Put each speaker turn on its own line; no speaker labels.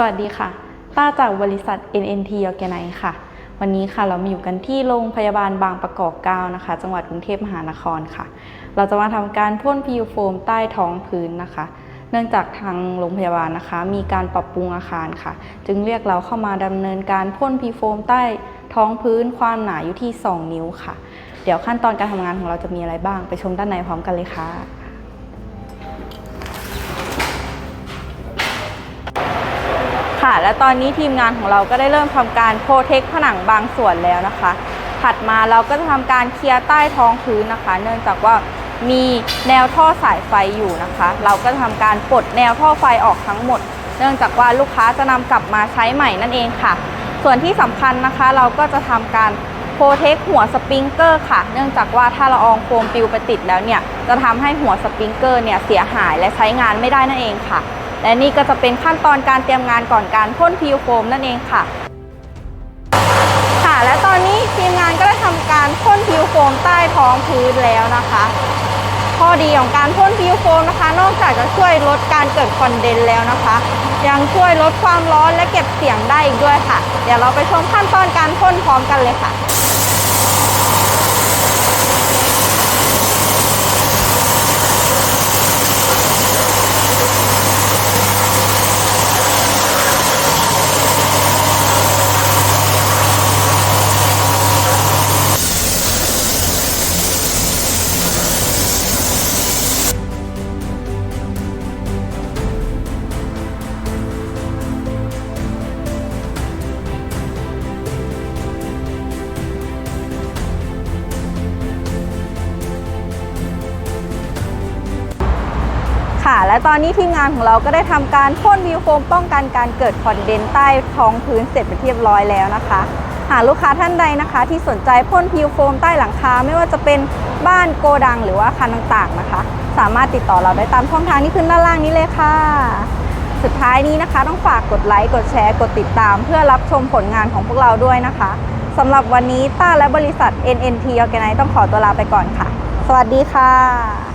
สวัสดีค่ะ ต้าจากบริษัท NNT Organize ค่ะ วันนี้ค่ะเรามาอยู่กันที่โรงพยาบาลบางประกอบ9นะคะ จังหวัดกรุงเทพมหานครค่ะ เราจะมาทำการพ่นพิวโฟมใต้ท้องพื้นนะคะ เนื่องจากทางโรงพยาบาลนะคะ มีการปรับปรุงอาคารค่ะ จึงเรียกเราเข้ามาดำเนินการพ่นพิวโฟมใต้ท้องพื้นความหนาอยู่ที่ 2 นิ้วค่ะ เดี๋ยวขั้นตอนการทำงานของเราจะมีอะไรบ้าง ไปชมด้านในพร้อมกันเลยค่ะ ค่ะ และตอนนี้ทีมงานของเราก็ได้เริ่มทำการโปรเทคผนังบางส่วนแล้วนะคะ ถัดมาเราก็จะทำการเคลียร์ใต้ท้องพื้นนะคะ เนื่องจากว่ามีแนวท่อสายไฟอยู่นะคะ เราก็ทำการปลดแนวท่อไฟออกทั้งหมด เนื่องจากว่าลูกค้าจะนำกลับมาใช้ใหม่นั่นเองค่ะ ส่วนที่สำคัญนะคะ เราก็จะทำการโปรเทคหัวสปริงเกอร์ค่ะ เนื่องจากว่าถ้าละอองโฟมปิวไปติดแล้วเนี่ย จะทำให้หัวสปริงเกอร์เนี่ยเสียหายและใช้งานไม่ได้นั่นเองค่ะ และนี่ก็จะเป็นขั้นตอนการเตรียมงานก่อนการพ่นพิวโฟมนั่นเองค่ะ ค่ะ และตอนนี้ทีมงานก็ได้ทำการพ่นพิวโฟมใต้ท้องพื้นแล้วนะคะ ข้อดีของการพ่นพิวโฟมนะคะ นอกจากจะช่วยลดการเกิดคอนเดนแล้วนะคะ ยังช่วยลดความร้อนและเก็บเสียงได้อีกด้วยค่ะ เดี๋ยวเราไปชมขั้นตอนการพ่นพร้อมกันเลยค่ะ ค่ะ และตอนนี้ทีมงานของเราก็ได้ทำการพ่นวิวโฟมป้องกันการเกิดคอนเดนใต้ท้องพื้นเสร็จเป็นที่เรียบร้อยแล้วนะคะ หากลูกค้าท่านใดนะคะ ที่สนใจพ่นพิวโฟมใต้หลังคา ไม่ว่าจะเป็นบ้านโกดังหรือว่าอาคารต่างๆนะคะ สามารถติดต่อเราได้ตามช่องทางที่ขึ้นด้านล่างนี้เลยค่ะ สุดท้ายนี้นะคะ ต้องฝากกดไลค์กดแชร์กดติดตาม เพื่อรับชมผลงานของพวกเราด้วยนะคะสำหรับวันนี้ต้าและบริษัท NNT Organize ต้องขอตัวลาไปก่อนค่ะ สวัสดีค่ะ